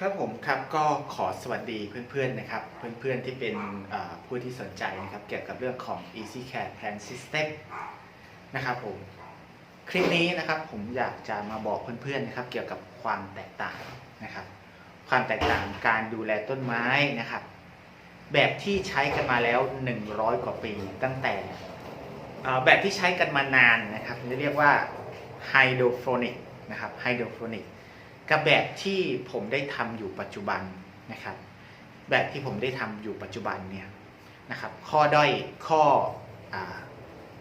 ครับผมครับก็ขอสวัสดีเพื่อนๆนะครับ เพื่อนๆที่เป็นผู้ที่สนใจนะครับ เกี่ยวกับเรื่องของ Easy Care Plan System นะครับผมคลิปนี้นะครับผมอยากจะมาบอกเพื่อนๆนะครับ เกี่ยวกับความแตกต่างนะครับ ความแตกต่างการดูแลต้นไม้นะครับ แบบที่ใช้กันมาแล้ว 100 กว่าปีตั้งแต่แบบที่ใช้กันมานานนะครับเรียกว่าไฮโดรโฟนิกนะครับไฮโดรโฟนิก กับแบบที่ผมได้ทำอยู่ปัจจุบันนะครับ แบบที่ผมได้ทำอยู่ปัจจุบันเนี่ยนะครับ ข้อด้อยข้ออ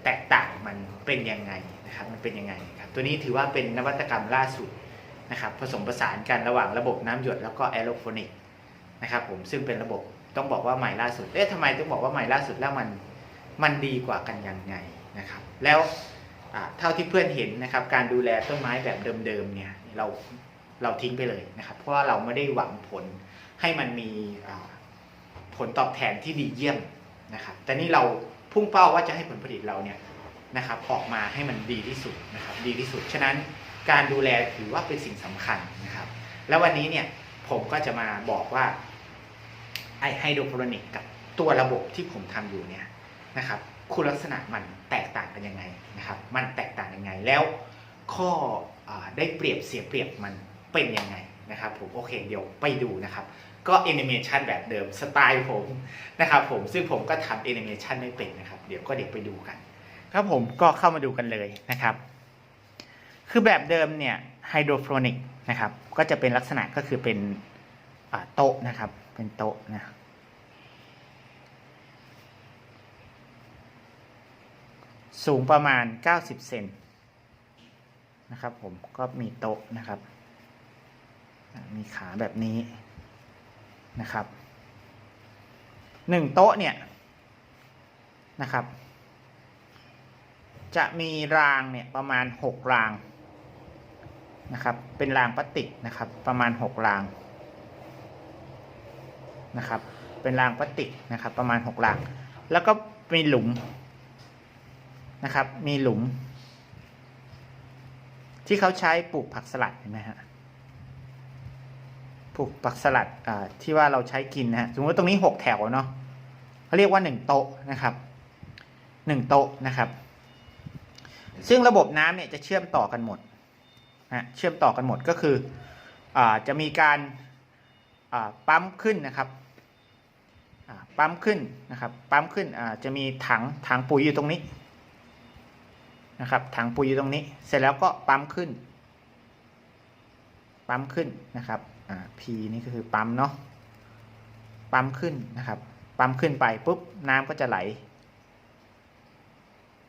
แตกต่างมันเป็นยังไงนะครับ มันเป็นยังไงครับ ตัวนี้ถือว่าเป็นนวัตกรรมล่าสุดนะครับ ผสมผสานกันระหว่างระบบน้ำหยดแล้วก็แอโรโฟนิกนะครับ ผมซึ่งเป็นระบบต้องบอกว่าใหม่ล่าสุด เอ๊ะทำไมต้องบอกว่าใหม่ล่าสุดแล้วมันมันดีกว่ากันยังไงนะครับ แล้วเท่าที่เพื่อนเห็นนะครับ การดูแลต้นไม้แบบเดิมๆเนี่ยเรา เราทิ้งไปเลยนะครับ เพราะว่าเราไม่ได้หวังผลให้มันมีผลตอบแทนที่ดีเยี่ยมนะครับ แต่นี่เราพุ่งเป้าว่าจะให้ผลผลิตเราเนี่ยนะครับออกมาให้มันดีที่สุดนะครับดีที่สุด ฉะนั้นการดูแลถือว่าเป็นสิ่งสำคัญนะครับ แล้ววันนี้เนี่ยผมก็จะมาบอกว่าไอไฮโดรโปรนิกกับตัวระบบที่ผมทำอยู่เนี่ยนะครับคุณลักษณะมันแตกต่างกันยังไงนะครับ มันแตกต่างยังไงแล้วข้ออได้เปรียบเสียเปรียบมัน เป็นยังไงนะครับผมโอเคเดี๋ยวไปดูนะครับ ก็แอนิเมชันแบบเดิมสไตล์ผมนะครับผมซึ่งผมก็ทำแอนิเมชันไม่เป็นนะครับ เดี๋ยวก็เดี๋ยวไปดูกัน ครับผมก็เข้ามาดูกันเลยนะครับ คือแบบเดิมเนี่ยไฮโดรโฟนิกนะครับ ก็จะเป็นลักษณะก็คือเป็นโต๊ะนะครับ เป็นโต๊ะนะสูงประมาณ 90 เซนนะครับผมก็มีโต๊ะนะครับ มีขาแบบนี้นะครับหนึ่งโต๊ะเนี่ยนะครับ จะมีรางเนี่ยประมาณหกรางนะครับเป็นรางพลาสติกนะครับประมาณหกรางนะครับเป็นรางพลาสติกนะครับประมาณหกราง แล้วก็มีหลุมนะครับมีหลุม ที่เขาใช้ปลูกผักสลัดเห็นไหมฮะ ปลูกผักสลัดที่ว่าเราใช้กินนะฮะสมมติว่าตรงนี้หกแถวเนาะเขาเรียกว่าหนึ่งโต๊ะนะครับหนึ่งโต๊ะนะครับ ซึ่งระบบน้ำเนี่ยจะเชื่อมต่อกันหมดนะเชื่อมต่อกันหมดก็คืออาจะมีการอ่าปั๊มขึ้นนะครับอ่าปั๊มขึ้นนะครับปั๊มขึ้นอ่าจะมีถังถังปุ๋ยอยู่ตรงนี้นะครับ ถังปุ๋ยอยู่ตรงนี้ เสร็จแล้วก็ปั๊มขึ้น ปั๊มขึ้นนะครับ อ่า P นี่ก็คือปั๊มเนาะปั๊มขึ้นนะครับ ปั๊มขึ้นไปปุ๊บน้ำก็จะไหล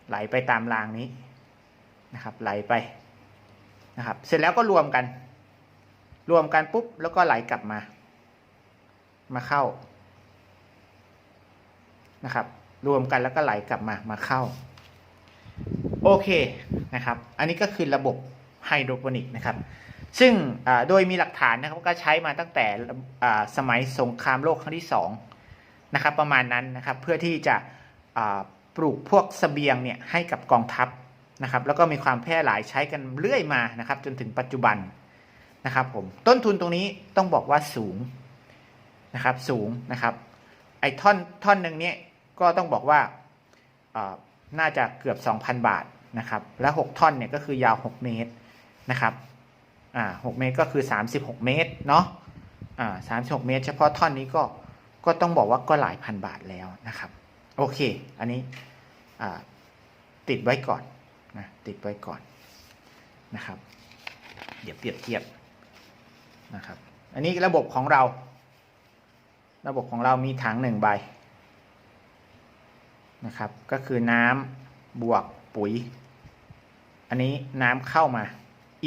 ไหลไปตามรางนี้นะครับ ไหลไปนะครับ เสร็จแล้วก็รวมกัน รวมกันปุ๊บแล้วก็ไหลกลับมา มาเข้านะครับ รวมกันแล้วก็ไหลกลับมามาเข้า โอเคนะครับ อันนี้ก็คือระบบไฮโดรโปนิกนะครับ ซึ่งโดยมีหลักฐานนะครับก็ใช้มาตั้งแต่สมัยสงครามโลกครั้งที่สองนะครับประมาณนั้นนะครับเพื่อที่จะปลูกพวกเสบียงเนี่ยให้กับกองทัพนะครับแล้วก็มีความแพร่หลายใช้กันเรื่อยมานะครับจนถึงปัจจุบันนะครับผมต้นทุนตรงนี้ต้องบอกว่าสูงนะครับสูงนะครับไอ้ท่อนท่อนหนึ่งเนี่ยก็ต้องบอกว่าอ่าน่าจะเกือบ 2,000 บาทนะครับและ 6 ท่อนเนี่ยก็คือยาว 6 เมตรนะครับ อ่า6เมตรก็คือ 36 เมตรเนาะอ่า36เมตร เฉพาะท่อนนี้ก็ก็ต้องบอกว่าก็หลายพันบาทแล้วนะครับ โอเค อันนี้อ่าติดไว้ก่อนนะติดไว้ก่อนนะครับ เดี๋ยวเปรียบเทียบนะครับ อันนี้ระบบของเรา ระบบของเรามีถังหนึ่งใบนะครับ ก็คือน้ำบวกปุ๋ย อันนี้น้ำเข้ามา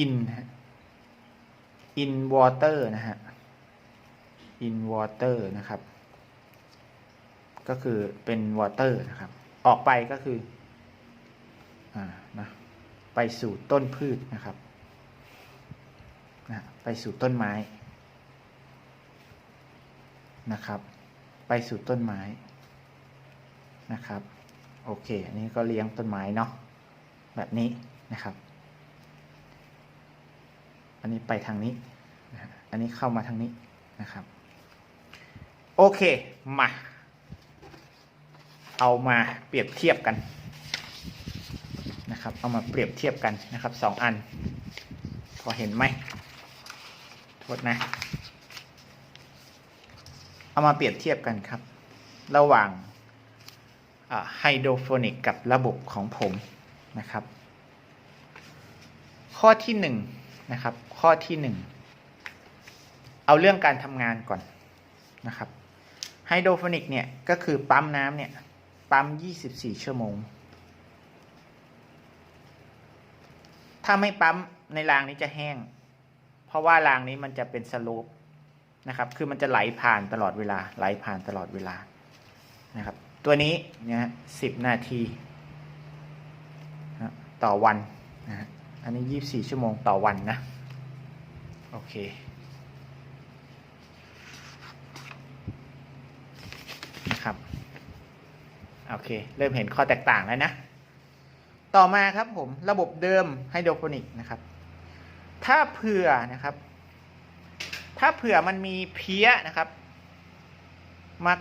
in นะฮะ in water นะฮะ in water นะครับ ก็คือเป็น water นะครับ ออกไปก็คืออ่านะไปสู่ต้นพืชนะครับนะไปสู่ต้นไม้นะครับ ไปสู่ต้นไม้นะครับ โอเค อันนี้ก็เลี้ยงต้นไม้เนาะแบบนี้นะครับ นนี้ไปทางนี้นะอันนี้เข้ามาทางนี้นะครับ โอเค มา เอามาเปรียบเทียบกันนะครับ เอามาเปรียบเทียบกันนะครับสองอัน พอเห็นไหมโทษนะ เอามาเปรียบเทียบกันครับ ระหว่างไฮโดรโฟนิกกับระบบของผมนะครับ ข้อที่หนึ่ง นะครับ ข้อที่หนึ่งเอาเรื่องการทำงานก่อนนะครับไฮโดรโฟนิกเนี่ยก็คือปั๊มน้ำเนี่ยปั๊ม 24 ชั่วโมง ถ้าไม่ปั๊มในรางนี้จะแห้ง เพราะว่ารางนี้มันจะเป็นสโลปนะครับ คือมันจะไหลผ่านตลอดเวลา ไหลผ่านตลอดเวลานะครับ ตัวนี้เนี่ยสิบนาที ต่อวันนะ อันนี้ยี่บสี่ชั่วโมงต่อวันนะ โอเค นะครับ โอเค เริ่มเห็นข้อแตกต่างแล้วนะ ต่อมาครับผม ระบบเดิมไฮโดรโปนิกนะครับ ถ้าเผื่อนะครับ ถ้าเผื่อมันมีเพี้ยนะครับ มา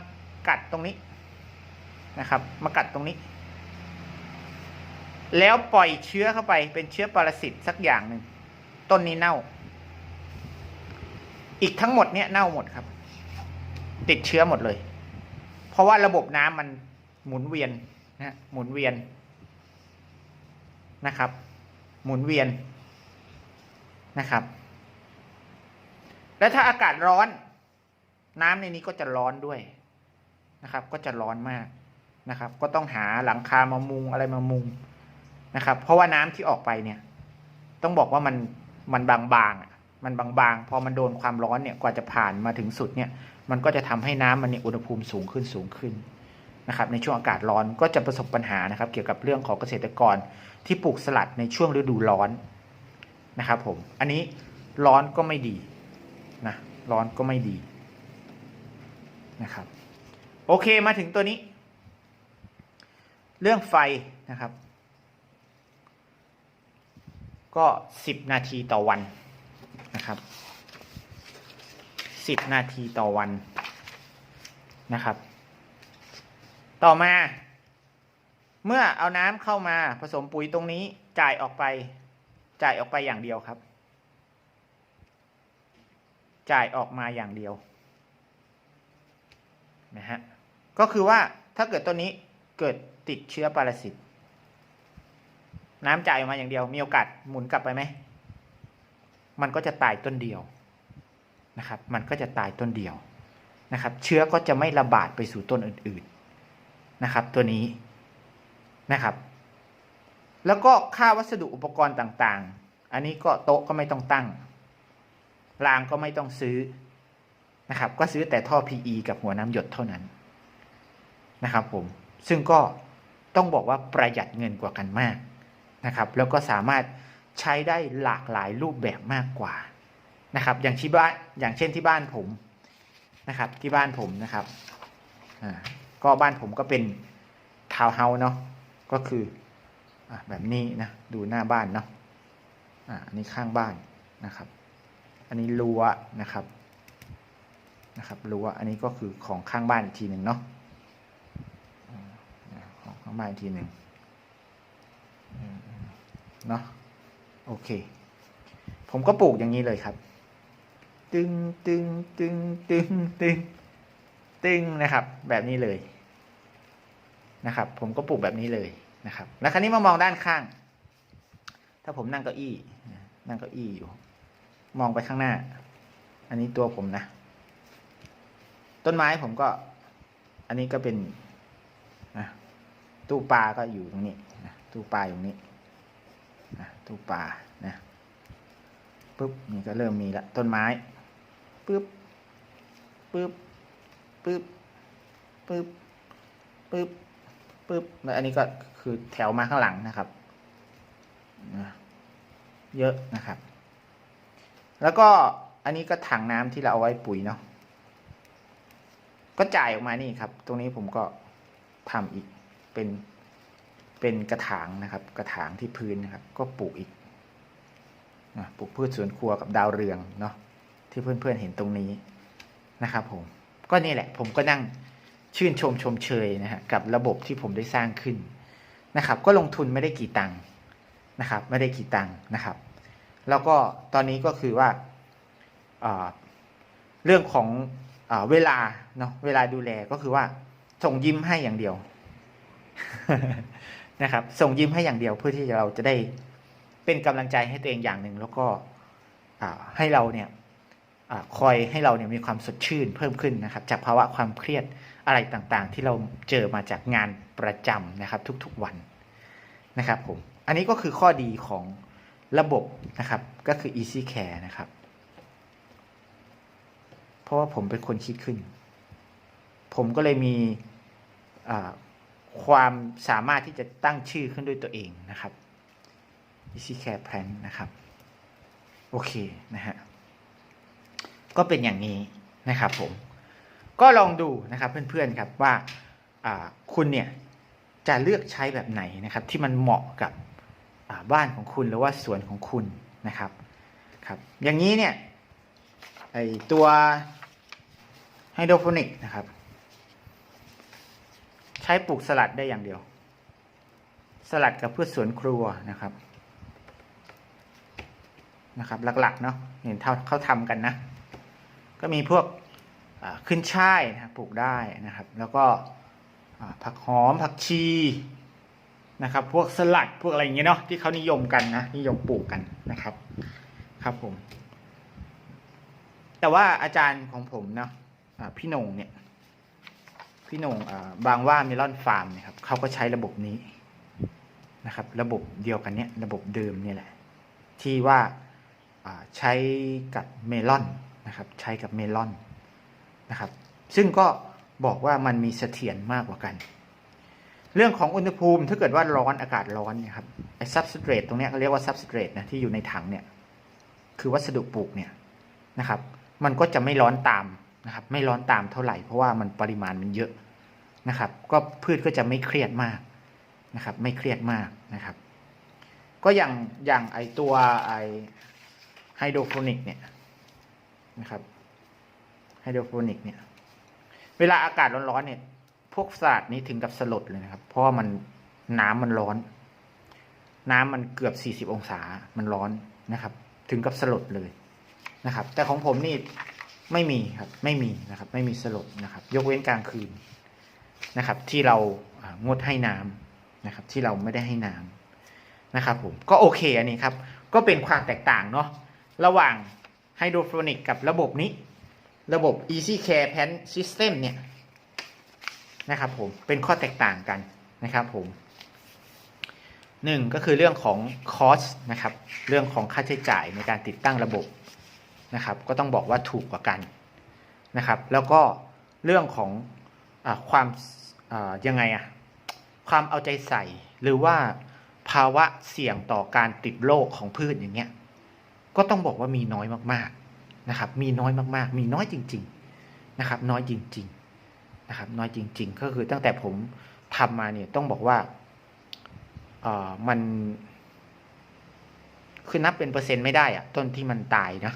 กัดตรงนี้นะครับ มากัดตรงนี้ แล้วปล่อยเชื้อเข้าไปเป็นเชื้อปรสิตสักอย่างหนึ่ง ต้นนี้เน่า อีกทั้งหมดเนี่ยเน่าหมดครับ ติดเชื้อหมดเลย เพราะว่าระบบน้ำมันหมุนเวียนนะหมุนเวียนนะครับ หมุนเวียนนะครับ แล้วถ้าอากาศร้อน น้ำในนี้ก็จะร้อนด้วยนะครับ ก็จะร้อนมากนะครับ ก็ต้องหาหลังคามามุงอะไรมามุง นะครับ เพราะว่าน้ำที่ออกไปเนี่ย ต้องบอกว่ามันมันบางๆมันบางๆ พอมันโดนความร้อนเนี่ยกว่าจะผ่านมาถึงสุดเนี่ย มันก็จะทำให้น้ำมันในอุณหภูมิสูงขึ้นสูงขึ้นนะครับในช่วงอากาศร้อนก็จะประสบปัญหานะครับ เกี่ยวกับเรื่องของเกษตรกรที่ปลูกสลัดในช่วงฤดูร้อนนะครับผมอันนี้ร้อนก็ไม่ดีนะร้อนก็ไม่ดีนะครับ โอเคมาถึงตัวนี้ เรื่องไฟนะครับ ก็สิบนาทีต่อวันนะครับสิบนาทีต่อวันนะครับ ต่อมา เมื่อเอาน้ำเข้ามาผสมปุ๋ยตรงนี้จ่ายออกไป จ่ายออกไปอย่างเดียวครับ จ่ายออกมาอย่างเดียวนะฮะก็คือว่าถ้าเกิดตัวนี้เกิดติดเชื้อปรสิต น้ำจ่ายออกมาอย่างเดียว มีโอกาสหมุนกลับไปไหม มันก็จะตายต้นเดียวนะครับ มันก็จะตายต้นเดียวนะครับ เชื้อก็จะไม่ระบาดไปสู่ต้นอื่นๆนะครับ ตัวนี้นะครับ แล้วก็ค่าวัสดุอุปกรณ์ต่างๆ อันนี้ก็โต๊ะก็ไม่ต้องตั้ง รางก็ไม่ต้องซื้อนะครับ ก็ซื้อแต่ท่อ PE กับหัวน้ำหยดเท่านั้นนะครับผม ซึ่งก็ต้องบอกว่าประหยัดเงินกว่ากันมาก นะครับแล้วก็สามารถใช้ได้หลากหลายรูปแบบมากกว่านะครับอย่างที่บ้านอย่างเช่นที่บ้านผมนะครับที่บ้านผมนะครับอ่าก็บ้านผมก็เป็นทาวน์เฮาส์เนาะก็คืออแบบนี้นะดูหน้าบ้านเนาะอ่าอันนี้ข้างบ้านนะครับ อันนี้รั้วนะครับนะครับรั้วอันนี้ก็คือของข้างบ้านอีกทีหนึ่งเนาะของข้างบ้านอีกทีหนึ่ง เนาะโอเค ผมก็ปลูกอย่างนี้เลยครับ ตึงตึงตึงตึงตึงตึงนะครับ แบบนี้เลยนะครับ ผมก็ปลูกแบบนี้เลยนะครับ แล้วคราวนี้มามองด้านข้าง ถ้าผมนั่งเก้าอี้ นั่งเก้าอี้อยู่ มองไปข้างหน้า อันนี้ตัวผมนะ ต้นไม้ผมก็ อันนี้ก็เป็นนะตู้ปลาก็อยู่ตรงนี้ตู้ปลาอยู่ตรงนี้ ตู้ปลานะปุ๊บนี่ก็เริ่มมีละต้นไม้ปุ๊บปุ๊บปุ๊บปุ๊บปุ๊บปุ๊บแล้วอันนี้ก็คือแถวมาข้างหลังนะครับนะเยอะนะครับ แล้วก็อันนี้ก็ถังน้ำที่เราเอาไว้ปุ๋ยเนาะก็จ่ายออกมานี่ครับ ตรงนี้ผมก็ทำอีกเป็น เป็นกระถางนะครับ กระถางที่พื้นนะครับ ก็ปลูกอีกปลูกพืชสวนครัวกับดาวเรืองเนาะที่เพื่อนๆเห็นตรงนี้นะครับ ผม ก็นี่แหละ ผมก็นั่งชื่นชมชมเชยนะฮะกับระบบที่ผมได้สร้างขึ้นนะครับ ก็ลงทุนไม่ได้กี่ตังค์นะครับ ไม่ได้กี่ตังค์นะครับ แล้วก็ตอนนี้ก็คือว่าเรื่องของอเวลาเนาะเวลาดูแลก็คือว่าส่งยิ้มให้อย่างเดียว นะครับ ส่งยิ้มให้อย่างเดียวเพื่อที่เราจะได้เป็นกำลังใจให้ตัวเองอย่างหนึ่งแล้วก็ให้เราเนี่ยอคอยให้เราเนี่ยมีความสดชื่นเพิ่มขึ้นนะครับ จากภาวะความเครียดอะไรต่างๆ ที่เราเจอมาจากงานประจำนะครับ ทุกๆวันนะครับผมอันนี้ก็คือข้อดีของระบบนะครับก็คือ easy care นะครับ เพราะว่าผมเป็นคนคิดขึ้น ผมก็เลยมี ความสามารถที่จะตั้งชื่อขึ้นด้วยตัวเองนะครับ easy care plan นะครับ โอเคนะฮะก็เป็นอย่างนี้นะครับผม ก็ลองดูนะครับเพื่อนๆครับว่าคุณเนี่ยจะเลือกใช้แบบไหนนะครับ ที่มันเหมาะกับบ้านของคุณหรือว่าสวนของคุณนะครับครับอย่างนี้เนี่ยไอตัวไฮโดรโปนิกนะครับ ใช้ปลูกสลัดได้อย่างเดียว สลัดกับพืชสวนครัวนะครับนะครับ หลักๆเนาะเห็นเท่าเขาทำกันนะ ก็มีพวกขึ้นช่ายนะปลูกได้นะครับ แล้วก็ผักหอมผักชีนะครับ พวกสลัดพวกอะไรอย่างเงี้ยเนาะที่เขานิยมกันนะนิยมปลูกกันนะครับครับผมแต่ว่าอาจารย์ของผมเนาะพี่นงเนี่ย พี่หนงอ่าบางว่าเมลอนฟาร์มเนี่ยครับเขาก็ใช้ระบบนี้นะครับ ระบบเดียวกันเนี่ยระบบเดิมเนี่ยแหละ ที่ว่าใช้กับเมลอนนะครับ ใช้กับเมลอนนะครับ ซึ่งก็บอกว่ามันมีเสถียรมากกว่ากัน เรื่องของอุณหภูมิถ้าเกิดว่าร้อนอากาศร้อนเนี่ยครับไอ้ซับสเตรตตรงเนี้ยเขาเรียกว่าซับสเตรตนะที่อยู่ในถังเนี่ยคือวัสดุปลูกเนี่ยนะครับ มันก็จะไม่ร้อนตาม นะครับไม่ร้อนตามเท่าไหร่เพราะว่ามันปริมาณมันเยอะนะครับ ก็พืชก็จะไม่เครียดมากนะครับ ไม่เครียดมากนะครับ ก็อย่างอย่างไอตัวไอไฮโดรโปนิกเนี่ยนะครับไฮโดรโปนิกเนี่ยเวลาอากาศร้อนๆเนี่ย พวกสลัดนี้ถึงกับสลดเลยนะครับ เพราะมันน้ำมันร้อน น้ำมันเกือบ 40 องศามันร้อนนะครับ ถึงกับสลดเลยนะครับ แต่ของผมนี่ ไม่มีครับไม่มีนะครับไม่มีสลดนะครับ ยกเว้นกลางคืนนะครับ ที่เรางดให้น้ำนะครับ ที่เราไม่ได้ให้น้ำนะครับผมก็โอเคอันนี้ครับ ก็เป็นความแตกต่างเนาะระหว่างไฮโดรโปนิกกับระบบนี้ ระบบ Easy Care Pan System เนี่ยนะครับผมเป็นข้อแตกต่างกันนะครับผมหนึ่งก็คือเรื่องของคอสนะครับ เรื่องของค่าใช้จ่ายในการติดตั้งระบบ นะครับก็ต้องบอกว่าถูกกว่ากันนะครับ แล้วก็เรื่องของอความยังไงอะความเอาใจใส่หรือว่าภาวะเสี่ยงต่อการติดโรคของพืชอย่างเงี้ยก็ต้องบอกว่ามีน้อยมากๆนะครับ มีน้อยมากๆ มีน้อยจริง ๆนะครับ น้อยจริง ๆนะครับ น้อยจริง ๆ ก็คือตั้งแต่ผมทำมาเนี่ยต้องบอกว่าเออมันคือนับเป็นเปอร์เซ็นต์ไม่ได้อะต้นที่มันตายนะ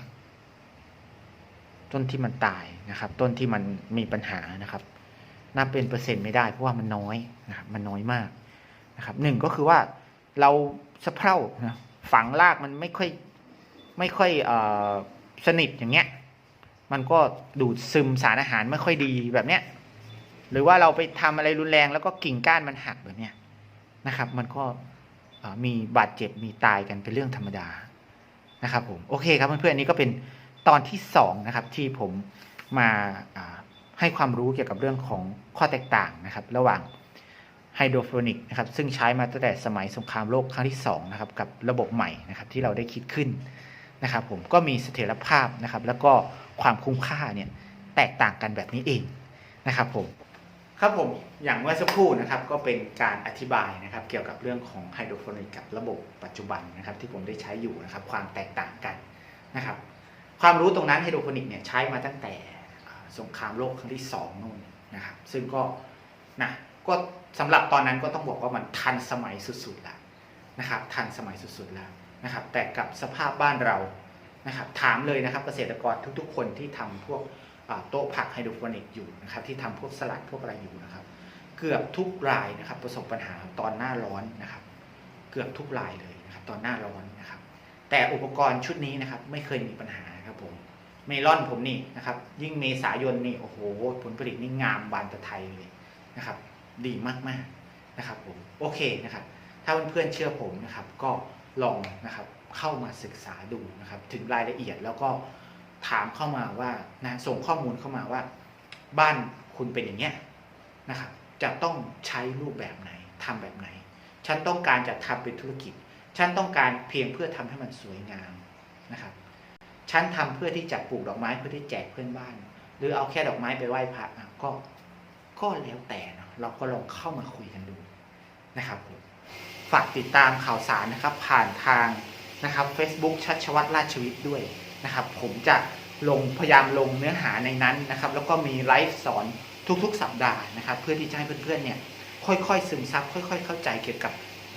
ต้นที่มันตายนะครับ ต้นที่มันมีปัญหานะครับนับเป็นเปอร์เซ็นต์ไม่ได้เพราะว่ามันน้อยนะครับ มันน้อยมากนะครับหนึ่งก็คือว่าเราสะเพร่านะฝังรากมันไม่ค่อยไม่ค่อยเออสนิทอย่างเงี้ย มันก็ดูดซึมสารอาหารไม่ค่อยดีแบบเนี้ย หรือว่าเราไปทำอะไรรุนแรงแล้วก็กิ่งก้านมันหักแบบเนี้ยนะครับ มันก็มีบาดเจ็บมีตายกันเป็นเรื่องธรรมดานะครับผมโอเคครับเพื่อนๆอันนี้ก็เป็น ตอนที่สองนะครับที่ผมมาให้ความรู้เกี่ยวกับเรื่องของข้อแตกต่างนะครับ ระหว่างไฮโดรโปนิกนะครับซึ่งใช้มาตั้งแต่สมัยสงครามโลกครั้งที่สองนะครับกับระบบใหม่นะครับที่เราได้คิดขึ้นนะครับผมก็มีเสถียรภาพนะครับแล้วก็ความคุ้มค่าเนี่ยแตกต่างกันแบบนี้เองนะครับผมครับผมอย่างเมื่อสักครู่นะครับก็เป็นการอธิบายนะครับเกี่ยวกับเรื่องของไฮโดรโปนิกกับระบบปัจจุบันนะครับที่ผมได้ใช้อยู่นะครับความแตกต่างกันนะครับ ความรู้ตรงนั้นไฮโดรโปนิกเนี่ยใช้มาตั้งแต่สงครามโลกครั้งที่สองนู่นนะครับ ซึ่งก็นะก็สำหรับตอนนั้นก็ต้องบอกว่ามันทันสมัยสุดๆแล้วนะครับ ทันสมัยสุดๆแล้วนะครับ แต่กับสภาพบ้านเรานะครับ ถามเลยนะครับเกษตรกรทุกๆ คนที่ทำพวกโต๊ะผักไฮโดรโปนิกอยู่นะครับ ที่ทำพวกสลัดพวกอะไรอยู่นะครับ เกือบทุกรายนะครับ ประสบปัญหาตอนหน้าร้อนนะครับ เกือบทุกรายเลยนะครับ ตอนหน้าร้อนนะครับ แต่อุปกรณ์ชุดนี้นะครับ ไม่เคยมีปัญหา ครับผมเมลอนผมนี่นะครับ ยิ่งเมษายนนี่โอ้โห ผลผลิตนี่งามบานตะไทยเลยนะครับ ดีมากๆนะครับผมโอเคนะครับ ถ้าเพื่อนๆเชื่อผมนะครับ ก็ลองนะครับเข้ามาศึกษาดูนะครับ ถึงรายละเอียดแล้วก็ถามเข้ามาว่านะส่งข้อมูลเข้ามาว่า บ้านคุณเป็นอย่างเงี้ยนะครับ จะต้องใช้รูปแบบไหนทำแบบไหน ฉันต้องการจะทำเป็นธุรกิจ ฉันต้องการเพียงเพื่อทำให้มันสวยงามนะครับ ฉันทำเพื่อที่จะปลูกดอกไม้เพื่อที่แจกเพื่อนบ้าน หรือเอาแค่ดอกไม้ไปไหว้พระอะก็ก็แล้วแต่เนาะเราก็ลองเข้ามาคุยกันดูนะครับผมฝากติดตามข่าวสารนะครับ ผ่านทางนะครับ Facebook ชัชวัตรราชวิทย์ด้วยนะครับ ผมจะลงพยายามลงเนื้อหาในนั้นนะครับ แล้วก็มีไลฟ์สอนทุกๆ สัปดาห์นะครับ เพื่อที่จะให้เพื่อนๆเนี่ยค่อยๆซึมซับค่อย ๆ เข้าใจเกี่ยวกับ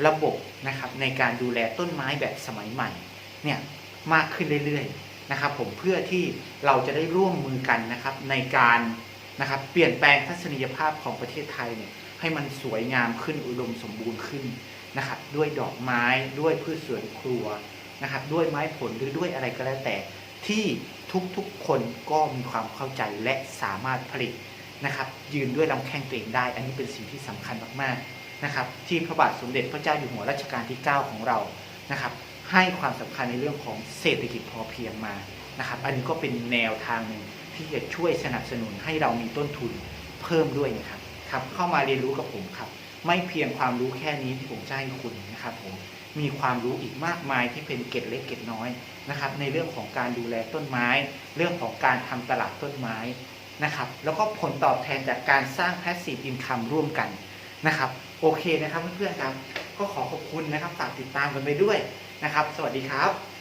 ระบบนะครับ ในการดูแลต้นไม้แบบสมัยใหม่เนี่ยมากขึ้นเรื่อยๆ นะครับผมเพื่อที่เราจะได้ร่วมมือกันนะครับในการนะครับเปลี่ยนแปลงทัศนียภาพของประเทศไทยเนี่ยให้มันสวยงามขึ้นอุดมสมบูรณ์ขึ้นนะครับด้วยดอกไม้ด้วยพืชสวนครัวนะครับด้วยไม้ผลหรือด้วยอะไรก็แล้วแต่ที่ทุกๆคนก็มีความเข้าใจและสามารถผลิตนะครับยืนด้วยลำแข้งตัวเองได้ อันนี้เป็นสิ่งที่สำคัญมากๆนะครับที่พระบาทสมเด็จพระเจ้าอยู่หัวรัชกาลที่ 9 ของเรานะครับ ให้ความสำคัญในเรื่องของเศรษฐกิจพอเพียงมานะครับ อันนี้ก็เป็นแนวทางหนึ่งที่จะช่วยสนับสนุนให้เรามีต้นทุนเพิ่มด้วยนะครับครับ เข้ามาเรียนรู้กับผมครับ ไม่เพียงความรู้แค่นี้ที่ผมจะให้คุณนะครับผมมีความรู้อีกมากมายที่เป็นเกร็ดเล็กเกร็ดน้อยนะครับ ในเรื่องของการดูแลต้นไม้ เรื่องของการทำตลาดต้นไม้นะครับ แล้วก็ผลตอบแทนจากการสร้าง passive income ร่วมกันนะครับ โอเคนะครับเพื่อนๆครับ ก็ขอขอบคุณนะครับฝากติดตามกันไปด้วย นะครับ สวัสดีครับ